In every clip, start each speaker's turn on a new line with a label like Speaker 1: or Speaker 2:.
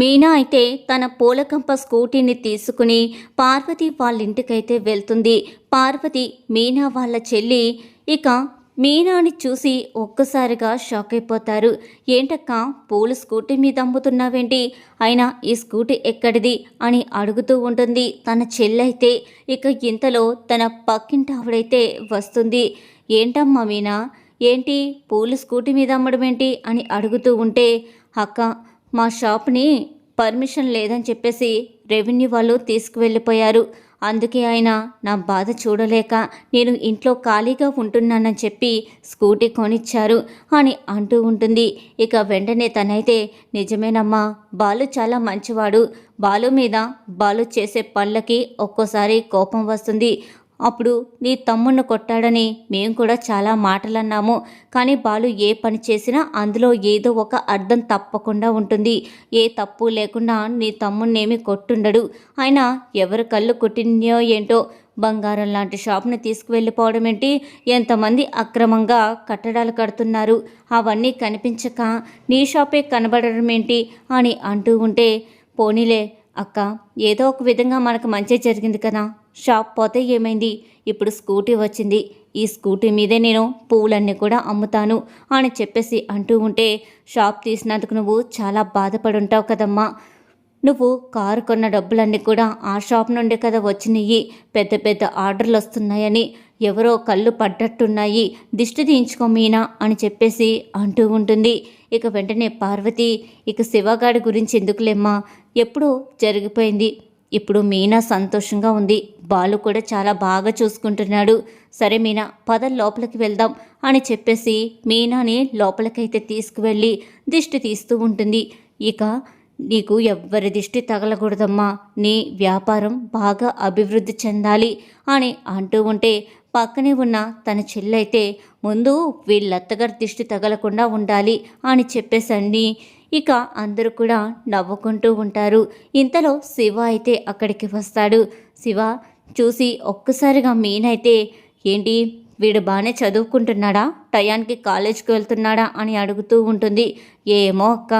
Speaker 1: మీనా అయితే తన పూలకంప స్కూటీని తీసుకుని పార్వతి వాళ్ళ ఇంటికైతే వెళ్తుంది. పార్వతి మీనా వాళ్ళ చెల్లి ఇక మీనాని చూసి ఒక్కసారిగా షాక్ అయిపోతారు. ఏంటక్క పూల స్కూటీ మీద అమ్ముతున్నావేంటి? అయినా ఈ స్కూటీ ఎక్కడిది అని అడుగుతూ ఉంటుంది. తన చెల్లైతే ఇక ఇంతలో తన పక్కింటి ఆవిడైతే వస్తుంది. ఏంటమ్మా మీనా? ఏంటి పూలు స్కూటీ మీద అమ్మడం ఏంటి అని అడుగుతూ ఉంటే అక్క మా షాప్ని పర్మిషన్ లేదని చెప్పేసి రెవెన్యూ వాళ్ళు తీసుకువెళ్ళిపోయారు. అందుకే ఆయన నా బాధ చూడలేక నేను ఇంట్లో ఖాళీగా ఉంటున్నానని చెప్పి స్కూటీ కొనిచ్చారు అని అంటూ ఉంటుంది. ఇక వెంటనే తనైతే నిజమేనమ్మా బాలు చాలా మంచివాడు. బాలు మీద బాలు చేసే పనులకి ఒక్కోసారి కోపం వస్తుంది. అప్పుడు నీ తమ్ముణ్ణి కొట్టాడని మేము కూడా చాలా మాటలు అన్నాము కానీ బాలు ఏ పని చేసినా అందులో ఏదో ఒక అర్థం తప్పకుండా ఉంటుంది. ఏ తప్పు లేకుండా నీ తమ్ముణ్ణేమి కొట్టుండడు. ఆయన ఎవరు కళ్ళు కొట్టినో ఏంటో బంగారం లాంటి షాప్ని తీసుకువెళ్ళిపోవడం ఏంటి? ఎంతమంది అక్రమంగా కట్టడాలు కడుతున్నారు? అవన్నీ కనిపించక నీ షాపే కనబడడం ఏంటి? అని అంటూ ఉంటే పోనీలే అక్క ఏదో ఒక విధంగా మనకు మంచి జరిగింది కదా. షాప్ పోతే ఏమైంది? ఇప్పుడు స్కూటీ వచ్చింది. ఈ స్కూటీ మీదే నేను పువ్వులన్నీ కూడా అమ్ముతాను అని చెప్పేసి అంటూ ఉంటే షాప్ తీసినందుకు నువ్వు చాలా బాధపడి ఉంటావు కదమ్మా. నువ్వు కారు కొన్న డబ్బులన్నీ కూడా ఆ షాప్ నుండి కదా వచ్చినాయి పెద్ద పెద్ద ఆర్డర్లు వస్తున్నాయని ఎవరో కళ్ళు పడ్డట్టున్నాయి. దిష్టి తీయించుకో మీనా అని చెప్పేసి అంటూ ఉంటుంది. ఇక వెంటనే పార్వతి ఇక శివగాడి గురించి ఎందుకులేమ్మా? ఎప్పుడూ జరిగిపోయింది. ఇప్పుడు మీనా సంతోషంగా ఉంది. బాలు కూడా చాలా బాగా చూసుకుంటున్నాడు. సరే మీనా పద లోపలికి వెళ్దాం అని చెప్పేసి మీనాని లోపలికైతే తీసుకువెళ్ళి దిష్టి తీస్తూ ఉంటుంది. ఇక నీకు ఎవ్వరి దిష్టి తగలకూడదమ్మా. నీ వ్యాపారం బాగా అభివృద్ధి చెందాలి అని అంటూ ఉంటే పక్కనే ఉన్న తన చెల్లైతే ముందు వీళ్ళత్తగారి దిష్టి తగలకుండా ఉండాలి అని చెప్పేసండి ఇక అందరూ కూడా నవ్వుకుంటూ ఉంటారు. ఇంతలో శివ అయితే అక్కడికి వస్తాడు. శివ చూసి ఒక్కసారిగా మీనైతే ఏంటి వీడు బాగానే చదువుకుంటున్నాడా? టయానికి కాలేజ్కి వెళ్తున్నాడా? అని అడుగుతూ ఉంటుంది. ఏమో అక్క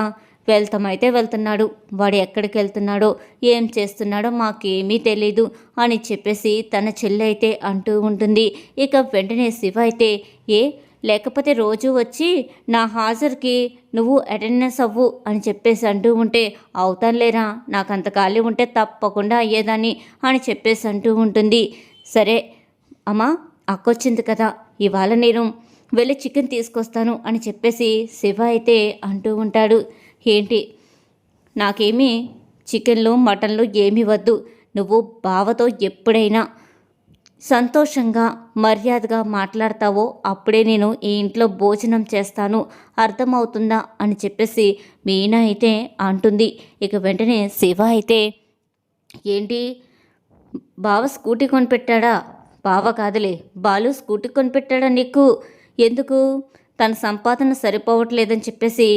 Speaker 1: వెళ్తామైతే వెళ్తున్నాడు. వాడు ఎక్కడికి వెళ్తున్నాడో ఏం చేస్తున్నాడో మాకేమీ తెలీదు అని చెప్పేసి తన చెల్లి అయితే అంటూ ఉంటుంది. ఇక వెంటనే శివ అయితే ఏ లేకపోతే రోజు వచ్చి నా హాజరుకి నువ్వు అటెండెన్స్ అవ్వు అని చెప్పేసి అంటూ ఉంటే అవుతానులేరా నాకు అంత ఖాళీ ఉంటే తప్పకుండా అయ్యేదాన్ని అని చెప్పేసి అంటూ ఉంటుంది. సరే అమ్మా అక్కొచ్చింది కదా ఇవాళ నేను వెళ్ళి చికెన్ తీసుకొస్తాను అని చెప్పేసి శివ అయితే అంటూ ఉంటాడు. ఏంటి నాకేమీ చికెన్లు మటన్లు ఏమీ వద్దు. నువ్వు బావతో ఎప్పుడైనా సంతోషంగా మర్యాదగా మాట్లాడతావో అప్పుడే నేను ఈ ఇంట్లో భోజనం చేస్తాను అర్థమవుతుందా? అని చెప్పేసి మీనా అయితే అంటుంది. ఇక వెంటనే శివ అయితే ఏంటి? బావ స్కూటీ కొనిపెట్టాడా? బావ కాదులే బాలు స్కూటీ కొనిపెట్టాడా నీకు? ఎందుకు? తన సంపాదన సరిపోవట్లేదని చెప్పేసి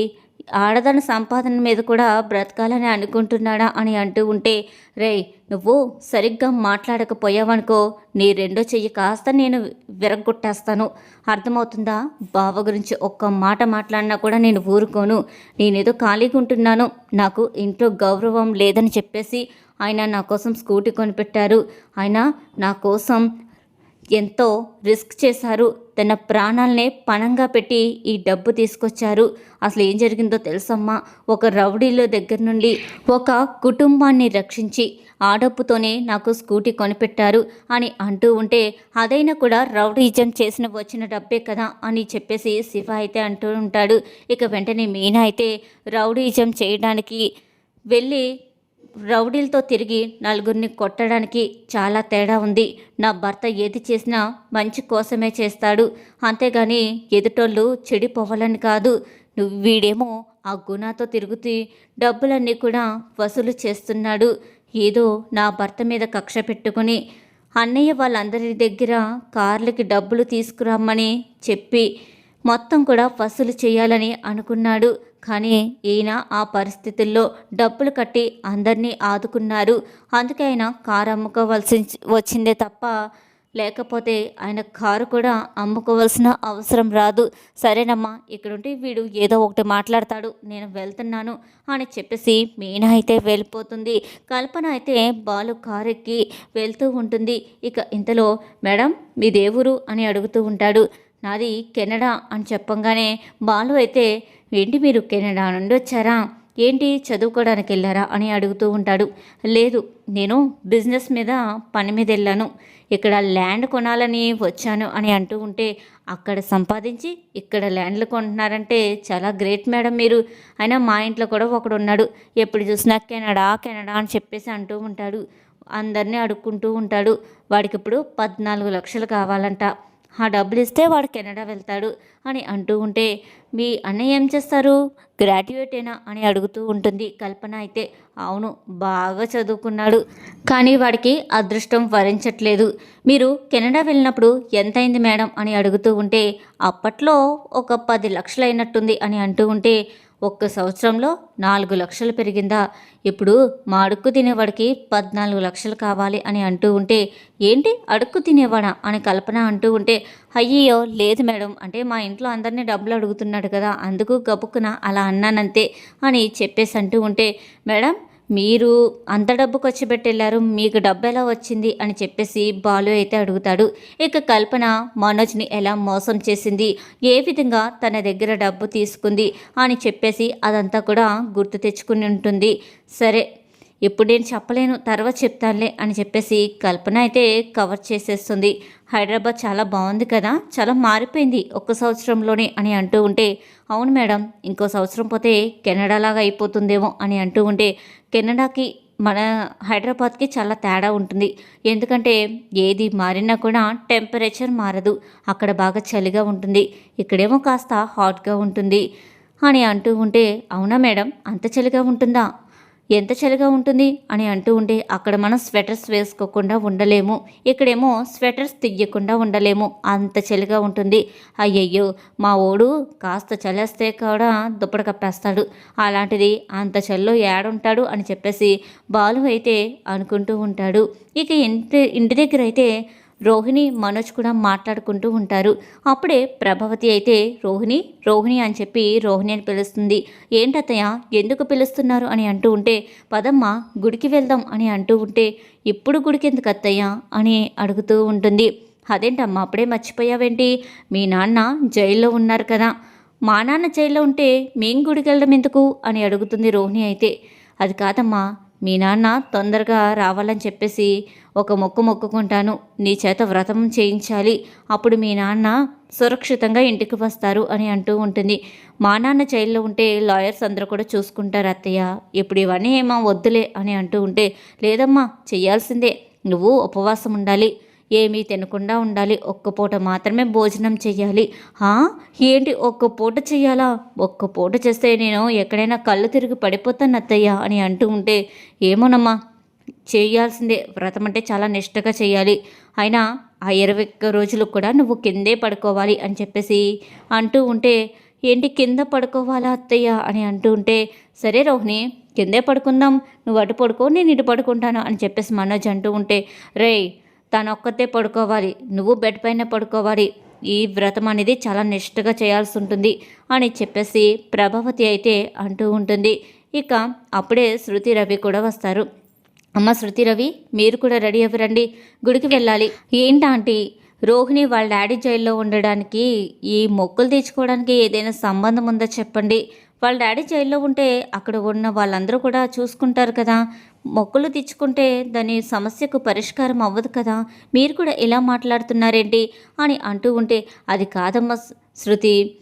Speaker 1: ఆడదాని సంపాదన మీద కూడా బ్రతకాలని అనుకుంటున్నాడా అని అంటూ ఉంటే రే నువ్వు సరిగ్గా మాట్లాడకపోయావనుకో నీ రెండో చెయ్యి కాస్త నేను విరగొట్టేస్తాను అర్థమవుతుందా? బావ గురించి ఒక్క మాట మాట్లాడినా కూడా నేను ఊరుకోను. నేనేదో ఖాళీగా ఉంటున్నాను. నాకు ఇంట్లో గౌరవం లేదని చెప్పేసి ఆయన నా కోసం స్కూటీ కొనిపెట్టారు. ఆయన నా కోసం ఎంతో రిస్క్ చేశారు. తన ప్రాణాలనే పణంగా పెట్టి ఈ డబ్బు తీసుకొచ్చారు. అసలు ఏం జరిగిందో తెలుసమ్మా? ఒక రౌడీల దగ్గర నుండి ఒక కుటుంబాన్ని రక్షించి ఆ డబ్బుతోనే నాకు స్కూటీ కొనిపెట్టారు అని అంటూ ఉంటే అదైనా కూడా రౌడీజం చేసిన వచ్చిన డబ్బే కదా అని చెప్పేసి శివ అయితే అంటూ ఉంటాడు. ఇక వెంటనే మీనా అయితే రౌడీజం చేయడానికి వెళ్ళి రౌడీలతో తిరిగి నలుగురిని కొట్టడానికి చాలా తేడా ఉంది. నా భర్త ఏది చేసినా మంచి కోసమే చేస్తాడు. అంతేగాని ఎదుటోళ్ళు చెడిపోవాలని కాదు. నువ్వు వీడేమో ఆ గుణాతో తిరుగుతూ డబ్బులన్నీ కూడా వసూలు చేస్తున్నాడు. ఏదో నా భర్త మీద కక్ష పెట్టుకుని అన్నయ్య వాళ్ళందరి దగ్గర కార్లకి డబ్బులు తీసుకురమ్మని చెప్పి మొత్తం కూడా వసూలు చేయాలని అనుకున్నాడు. కానీ ఈయన ఆ పరిస్థితుల్లో డబ్బులు కట్టి అందరినీ ఆదుకున్నారు. అందుకే ఆయన కారు అమ్ముకోవాల్సి వచ్చిందే తప్ప లేకపోతే ఆయన కారు కూడా అమ్ముకోవాల్సిన అవసరం రాదు. సరేనమ్మా ఇక్కడుంటే వీడు ఏదో ఒకటి మాట్లాడతాడు నేను వెళ్తున్నాను అని చెప్పేసి మీనా అయితే వెళ్ళిపోతుంది. కల్పన అయితే బాలు కారు ఎక్కి వెళ్తూ ఉంటుంది. ఇక ఇంతలో మేడం మీ దేవురు అని అడుగుతూ ఉంటాడు. నాది కెనడా అని చెప్పంగానే బాలు అయితే ఏంటి మీరు కెనడా నుండి వచ్చారా? ఏంటి చదువుకోవడానికి వెళ్ళారా? అని అడుగుతూ ఉంటాడు. లేదు నేను బిజినెస్ మీద పని మీద వెళ్ళాను. ఇక్కడ ల్యాండ్ కొనాలని వచ్చాను అని అంటూ ఉంటే అక్కడ సంపాదించి ఇక్కడ ల్యాండ్లు కొంటున్నారంటే చాలా గ్రేట్ మేడం మీరు. అయినా మా ఇంట్లో కూడా ఒకడు ఉన్నాడు. ఎప్పుడు చూసినా కెనడా కెనడా అని చెప్పేసి అంటూ ఉంటాడు. అందరినీ అడుక్కుంటూ ఉంటాడు. వాడికి ఇప్పుడు పద్నాలుగు లక్షలు కావాలంట. ఆ డబ్బులు ఇస్తే వాడు కెనడా వెళ్తాడు అని అంటూ ఉంటే మీ అన్నయ్య ఏం చేస్తారు? గ్రాడ్యుయేటేనా అని అడుగుతూ ఉంటుంది కల్పన అయితే. అవును బాగా చదువుకున్నాడు. కానీ వాడికి అదృష్టం వరించట్లేదు. మీరు కెనడా వెళ్ళినప్పుడు ఎంతైంది మేడం? అని అడుగుతూ ఉంటే అప్పట్లో ఒక పది లక్షలు అయినట్టుంది అని అంటూ ఉంటే ఒక్క సంవత్సరంలో నాలుగు లక్షలు పెరిగిందా? ఇప్పుడు మా అడుక్కు తినేవాడికి పద్నాలుగు లక్షలు కావాలి అని అంటూ ఉంటే ఏంటి అడుక్కు తినేవాడా అని కల్పన అంటూ ఉంటే అయ్యో లేదు మేడం అంటే మా ఇంట్లో అందరినీ డబ్బులు అడుగుతున్నాడు కదా అందుకు గబుక్కున అలా అన్నానంతే అని చెప్పేసి అంటూ ఉంటే మేడం మీరు అంత డబ్బు ఖర్చు పెట్టెళ్ళారు మీకు డబ్బు ఎలా వచ్చింది? అని చెప్పేసి బాలు అయితే అడుగుతాడు. ఇక కల్పన మనోజ్ని ఎలా మోసం చేసింది? ఏ విధంగా తన దగ్గర డబ్బు తీసుకుంది? అని చెప్పేసి అదంతా కూడా గుర్తు తెచ్చుకుని ఉంటుంది. సరే ఇప్పుడు నేను చెప్పలేను తర్వాత చెప్తానులే అని చెప్పేసి కల్పన అయితే కవర్ చేసేస్తుంది. హైదరాబాద్ చాలా బాగుంది కదా చాలా మారిపోయింది ఒక్క సంవత్సరంలోనే అని అంటూ ఉంటే అవును మేడం ఇంకో సంవత్సరం పోతే కెనడా లాగా అయిపోతుందేమో అని అంటూ ఉంటే కెనడాకి మన హైదరాబాద్కి చాలా తేడా ఉంటుంది. ఎందుకంటే ఏది మారినా కూడా టెంపరేచర్ మారదు. అక్కడ బాగా చలిగా ఉంటుంది. ఇక్కడేమో కాస్త హాట్గా ఉంటుంది. అని అంటూ ఉంటే అవునా మేడం? అంత చలిగా ఉంటుందా? ఎంత చలిగా ఉంటుంది అని అంటూ ఉంటే అక్కడ మనం స్వెటర్స్ వేసుకోకుండా ఉండలేము. ఇక్కడేమో స్వెటర్స్ తీయకుండా ఉండలేము. అంత చలిగా ఉంటుంది. అయ్యయ్యో మా ఓడు కాస్త చలేస్తే కూడా దుప్పటి కప్పేస్తాడు. అలాంటిది అంత చలిలో ఏడుంటాడు అని చెప్పేసి బాలు అయితే అనుకుంటూ ఉంటాడు. ఇక ఇంటి ఇంటి దగ్గర అయితే రోహిణి మనోజ్ కూడా మాట్లాడుకుంటూ ఉంటారు. అప్పుడే ప్రభావతి అయితే రోహిణి రోహిణి అని చెప్పి రోహిణి అని పిలుస్తుంది. ఏంటత్తయ్య ఎందుకు పిలుస్తున్నారు? అని అంటూ ఉంటే పదమ్మ గుడికి వెళ్దాం అని అంటూ ఉంటే ఇప్పుడు గుడికి ఎందుకు అత్తయ్య అని అడుగుతూ ఉంటుంది. అదేంటమ్మా అప్పుడే మర్చిపోయావేంటి? మీ నాన్న జైల్లో ఉన్నారు కదా. మా నాన్న జైల్లో ఉంటే మేం గుడికి వెళ్ళడం ఎందుకు? అని అడుగుతుంది రోహిణి అయితే. అది కాదమ్మా మీ నాన్న తొందరగా రావాలని చెప్పేసి ఒక మొక్కు మొక్కుకుంటాను. నీ చేత వ్రతం చేయించాలి. అప్పుడు మీ నాన్న సురక్షితంగా ఇంటికి వస్తారు అని అంటూ ఉంటుంది. మా నాన్న జైల్లో ఉంటే లాయర్స్ అందరూ కూడా చూసుకుంటారు అత్తయ్య. ఇప్పుడు ఇవన్నీ ఏమో వద్దులే అని అంటూ ఉంటే లేదమ్మా చేయాల్సిందే నువ్వు ఉపవాసం ఉండాలి. ఏమీ తినకుండా ఉండాలి. ఒక్క పూట మాత్రమే భోజనం చెయ్యాలి. ఏంటి ఒక్క పూట చెయ్యాలా? ఒక్క పూట చేస్తే నేను ఎక్కడైనా కళ్ళు తిరిగి పడిపోతాను అత్తయ్య అని అంటూ ఉంటే ఏమోనమ్మా? చేయాల్సిందే వ్రతం అంటే చాలా నిష్టగా చేయాలి అయినా ఆ ఇరవై ఒక్క రోజులు కూడా నువ్వు కిందే పడుకోవాలి అని చెప్పేసి అంటూ ఉంటే ఏంటి కింద పడుకోవాలా అత్తయ్య అని అంటూ ఉంటే సరే రోహిణి కిందే పడుకుందాం. నువ్వు అటు పడుకో నేను ఇటు పడుకుంటాను అని చెప్పేసి మనోజ్ అంటూ ఉంటే రే తను ఒక్కతే పడుకోవాలి నువ్వు బెడ్ పైన పడుకోవాలి. ఈ వ్రతం అనేది చాలా నిష్ఠగా చేయాల్సి ఉంటుంది అని చెప్పేసి ప్రభావతి అయితే అంటూ ఉంటుంది. ఇక అప్పుడే శృతి రవి కూడా వస్తారు. అమ్మ శృతి రవి మీరు కూడా రెడీ అవ్వరండి. గుడికి వెళ్ళాలి. ఏంటంటే రోహిణి వాళ్ళ డాడీ జైల్లో ఉండడానికి ఈ మొక్కులు తీర్చుకోవడానికి ఏదైనా సంబంధం ఉందో చెప్పండి. వాళ్ళ డాడీ జైల్లో ఉంటే అక్కడ ఉన్న వాళ్ళందరూ కూడా చూసుకుంటారు కదా. మొక్కులు తెచ్చుకుంటే దాని సమస్యకు పరిష్కారం అవ్వదు కదా. మీరు కూడా ఇలా మాట్లాడుతున్నారేంటి? అని అంటూ ఉంటే అది కాదమ్మ శృతి.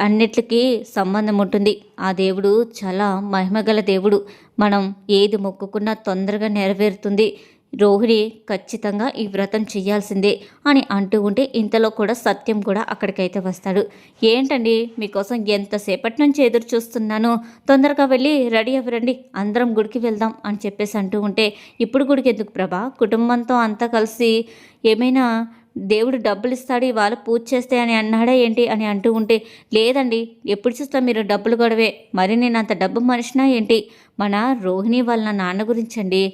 Speaker 1: అన్నిటికీ సంబంధం ఉంటుంది. ఆ దేవుడు చాలా మహిమగల దేవుడు. మనం ఏది మొక్కుకున్నా తొందరగా నెరవేరుతుంది. రోహిణి ఖచ్చితంగా ఈ వ్రతం చేయాల్సిందే అని అంటూ ఉంటే ఇంతలో కూడా సత్యం కూడా అక్కడికైతే వస్తాడు. ఏంటండి? మీకోసం ఎంతసేపటి నుంచి ఎదురు చూస్తున్నాను? తొందరగా వెళ్ళి రెడీ అవ్వరండి అందరం గుడికి వెళ్దాం అని చెప్పేసి అంటూ ఉంటే ఇప్పుడు గుడికి ఎందుకు ప్రభా? కుటుంబంతో అంతా కలిసి ఏమైనా దేవుడు డబ్బులు ఇస్తాడు ఇవాళ పూజ చేస్తే అని అన్నాడా ఏంటి అని అంటూ ఉంటే లేదండి. ఎప్పుడు చూస్తా మీరు డబ్బులు గొడవే. మరి నేను అంత డబ్బు మనిషినా ఏంటి? మన రోహిణి వాళ్ళ నాన్న గురించండి.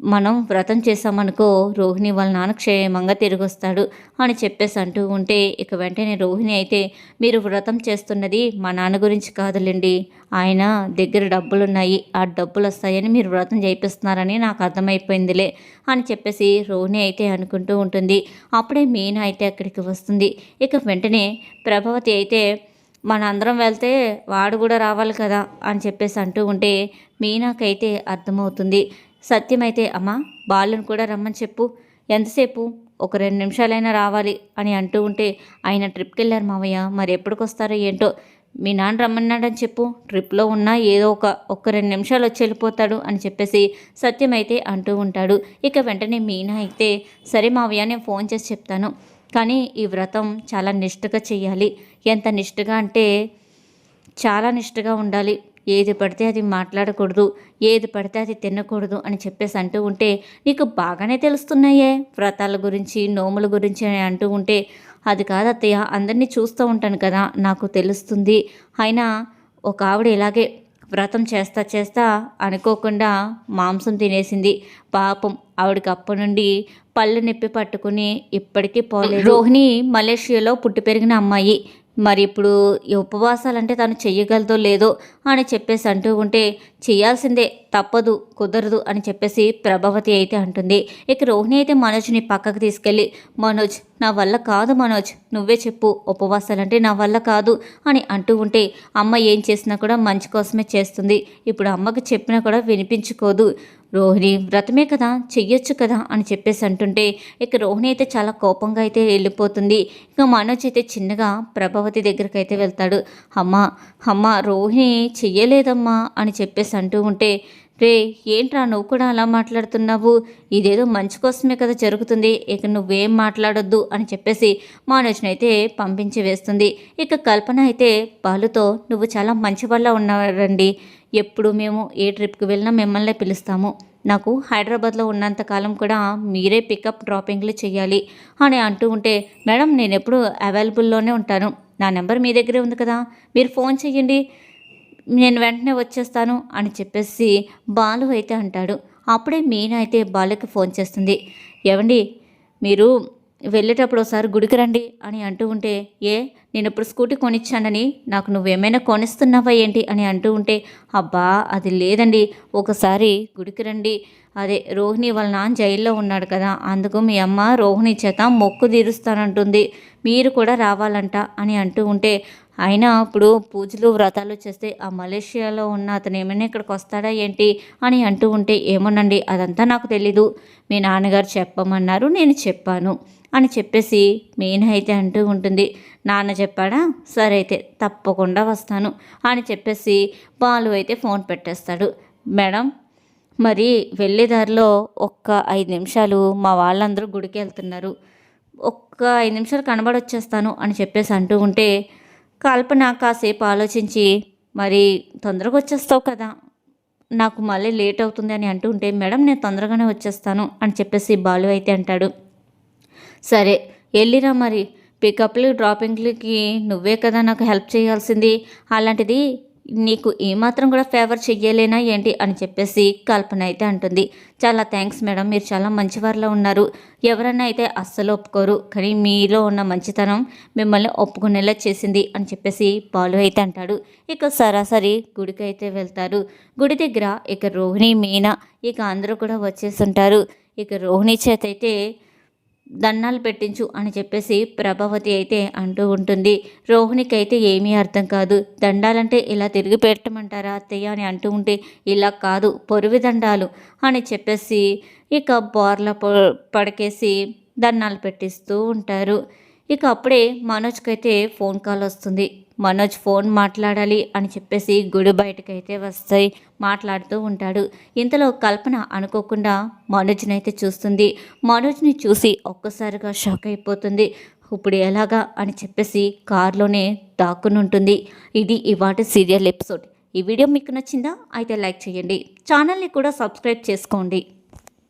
Speaker 1: మనం వ్రతం చేసామనుకో రోహిణి వాళ్ళ నాన్న క్షేమంగా తిరిగి వస్తాడు అని చెప్పేసి అంటూ ఉంటే ఇక వెంటనే రోహిణి అయితే మీరు వ్రతం చేస్తున్నది మా నాన్న గురించి కాదులేండి. ఆయన దగ్గర డబ్బులున్నాయి. ఆ డబ్బులు వస్తాయని మీరు వ్రతం చేయిస్తున్నారని నాకు అర్థమైపోయిందిలే అని చెప్పేసి రోహిణి అయితే అనుకుంటూ ఉంటుంది. అప్పుడే మీనా అయితే అక్కడికి వస్తుంది. ఇక వెంటనే ప్రభావతి అయితే మనందరం వెళ్తే వాడు కూడా రావాలి కదా అని చెప్పేసి అంటూ ఉంటే మీనాకైతే అర్థమవుతుంది. సత్యమైతే అమ్మా బాలుని కూడా రమ్మని చెప్పు. ఎంతసేపు? ఒక రెండు నిమిషాలైనా రావాలి అని అంటూ ఉంటే ఆయన ట్రిప్కి వెళ్ళారు మావయ్య. మరి ఎప్పటికొస్తారో ఏంటో మీ నాన్న రమ్మన్నాడని చెప్పు. ట్రిప్లో ఉన్నా ఏదో ఒక ఒక్క రెండు నిమిషాలు వచ్చి వెళ్ళిపోతాడు అని చెప్పేసి సత్యం అయితే అంటూ ఉంటాడు. ఇక వెంటనే మీనా అయితే సరే మావయ్య నేను ఫోన్ చేసి చెప్తాను. కానీ ఈ వ్రతం చాలా నిష్ఠగా చేయాలి. ఎంత నిష్ఠగా అంటే చాలా నిష్ఠగా ఉండాలి. ఏది పడితే అది మాట్లాడకూడదు ఏది పడితే అది తినకూడదు అని చెప్పేసి అంటూ ఉంటే నీకు బాగానే తెలుస్తున్నాయే. వ్రతాల గురించి నోముల గురించి అని అంటూ ఉంటే అది కాదు అత్తయ్య అందరినీ చూస్తూ ఉంటాను కదా నాకు తెలుస్తుంది. అయినా ఒక ఆవిడ ఇలాగే వ్రతం చేస్తా చేస్తా అనుకోకుండా మాంసం తినేసింది. పాపం ఆవిడకి అప్పటి నుండి పళ్ళు నొప్పి పట్టుకుని ఇప్పటికీ పోలేదు. రోహిణి మలేషియాలో పుట్టి పెరిగిన అమ్మాయి. మరి ఇప్పుడు ఈ ఉపవాసాలంటే తను చెయ్యగలదో లేదో అని చెప్పేసి అంటూ ఉంటే చేయాల్సిందే తప్పదు కుదరదు అని చెప్పేసి ప్రభావతి అయితే అంటుంది. ఇక రోహిణి అయితే మనోజ్ని పక్కకు తీసుకెళ్ళి మనోజ్ నా వల్ల కాదు మనోజ్ నువ్వే చెప్పు ఉపవాసాలంటే నా వల్ల కాదు అని అంటూ ఉంటే అమ్మ ఏం చేసినా కూడా మంచి కోసమే చేస్తుంది. ఇప్పుడు అమ్మకి చెప్పినా కూడా వినిపించుకోదు. రోహిణి వ్రతమే కదా చెయ్యొచ్చు కదా అని చెప్పేసి అంటుంటే ఇక రోహిణి అయితే చాలా కోపంగా అయితే వెళ్ళిపోతుంది. ఇక మనోజ్ అయితే చిన్నగా ప్రభావతి దగ్గరికి అయితే వెళ్తాడు. అమ్మ అమ్మ రోహిణి చెయ్యలేదమ్మా అని చెప్పేసి అంటూ ఉంటే రే ఏంట్రా నువ్వు కూడా అలా మాట్లాడుతున్నావు? ఇదేదో మంచి కోసమే కదా జరుగుతుంది. ఇక నువ్వేం మాట్లాడొద్దు అని చెప్పేసి మనోజ్ని అయితే పంపించి వేస్తుంది. ఇక కల్పన అయితే బాలుతో నువ్వు చాలా మంచి వల్ల ఉన్నారండి. ఎప్పుడు మేము ఏ ట్రిప్కి వెళ్ళినా మిమ్మల్ని పిలుస్తాము. నాకు హైదరాబాద్లో ఉన్నంత కాలం కూడా మీరే పికప్ డ్రాపింగ్లు చేయాలి అని అంటూ ఉంటే మేడం నేను ఎప్పుడు అవైలబుల్లోనే ఉంటాను. నా నెంబర్ మీ దగ్గరే ఉంది కదా. మీరు ఫోన్ చేయండి. నేను వెంటనే వచ్చేస్తాను అని చెప్పేసి బాలు అయితే అంటాడు. అప్పుడే మీన అయితే బాలుకి ఫోన్ చేస్తుంది. ఏమండి మీరు వెళ్ళేటప్పుడు ఒకసారి గుడికి రండి అని అంటూ ఉంటే ఏ నేను ఇప్పుడు స్కూటీ కొనిచ్చానని? నాకు నువ్వేమైనా కొనిస్తున్నావా ఏంటి? అని అంటూ ఉంటే అబ్బా అది లేదండి. ఒకసారి గుడికి రండి. అదే రోహిణి వాళ్ళ నాన్న జైల్లో ఉన్నాడు కదా అందుకు మీ అమ్మ రోహిణి చేత మొక్కు తీరుస్తానంటుంది. మీరు కూడా రావాలంట అని అంటూ ఉంటే అయినా ఇప్పుడు పూజలు వ్రతాలు చేస్తే ఆ మలేషియాలో ఉన్న అతను ఏమైనా ఇక్కడికి వస్తాడా ఏంటి? అని అంటూ ఉంటే ఏమోనండి అదంతా నాకు తెలీదు. మీ నాన్నగారు చెప్పమన్నారు నేను చెప్పాను. అని చెప్పేసి మీనా అయితే అంటూ ఉంటుంది. నాన్న చెప్పాడా? సరే అయితే తప్పకుండా వస్తాను అని చెప్పేసి బాలు అయితే ఫోన్ పెట్టేస్తాడు. మేడం మరి వెళ్ళేదారిలో ఒక్క ఐదు నిమిషాలు మా వాళ్ళందరూ గుడికి వెళ్తున్నారు. ఒక్క ఐదు నిమిషాలు కనబడొచ్చేస్తాను అని చెప్పేసి అంటూ ఉంటే కల్పన కాసేపు ఆలోచించి మరి తొందరగా వచ్చేస్తావు కదా నాకు మళ్ళీ లేట్ అవుతుంది అని అంటూ ఉంటే మేడం నేను తొందరగానే వచ్చేస్తాను అని చెప్పేసి బాలు అయితే అంటాడు. సరే వెళ్ళిరా మరి. పికప్లు డ్రాపింగ్లకి నువ్వే కదా నాకు హెల్ప్ చేయాల్సింది. అలాంటిది నీకు ఏమాత్రం కూడా ఫేవర్ చెయ్యలేనా ఏంటి అని చెప్పేసి కల్పన అయితే అంటుంది. చాలా థ్యాంక్స్ మేడం మీరు చాలా మంచివారిలో ఉన్నారు. ఎవరన్నా అయితే అస్సలు ఒప్పుకోరు కానీ మీలో ఉన్న మంచితనం మిమ్మల్ని ఒప్పుకునేలా చేసింది అని చెప్పేసి బాలు అయితే అంటాడు. ఇక సరాసరి గుడికి అయితే వెళ్తారు. గుడి దగ్గర ఇక రోహిణి మీనా ఇక అందరూ కూడా వచ్చేసి ఉంటారు. ఇక రోహిణి చేత అయితే దండాలు పెట్టించు అని చెప్పేసి ప్రభావతి అయితే అంటూ ఉంటుంది. రోహిణికి అయితే ఏమీ అర్థం కాదు. దండాలంటే ఇలా తిరిగి పెట్టమంటారా అత్తయ్య అని అంటూ ఉంటే ఇలా కాదు పొరువి దండాలు అని చెప్పేసి ఇక బోర్ల పడకేసి దండాలు పెట్టిస్తూ ఉంటారు. ఇక అప్పుడే మనోజ్కి అయితే ఫోన్ కాల్ వస్తుంది. మనోజ్ ఫోన్ మాట్లాడాలి అని చెప్పేసి గుడి బయటకైతే వస్తాయి మాట్లాడుతూ ఉంటాడు. ఇంతలో కల్పన అనుకోకుండా మనోజ్ని అయితే చూస్తుంది. మనోజ్ని చూసి ఒక్కసారిగా షాక్ అయిపోతుంది. ఇప్పుడు ఎలాగా? అని చెప్పేసి కారులోనే దాక్కుని ఉంటుంది. ఇది ఇవాటి సీరియల్ ఎపిసోడ్. ఈ వీడియో మీకు నచ్చిందా? అయితే లైక్ చేయండి. ఛానల్ని కూడా సబ్స్క్రైబ్ చేసుకోండి.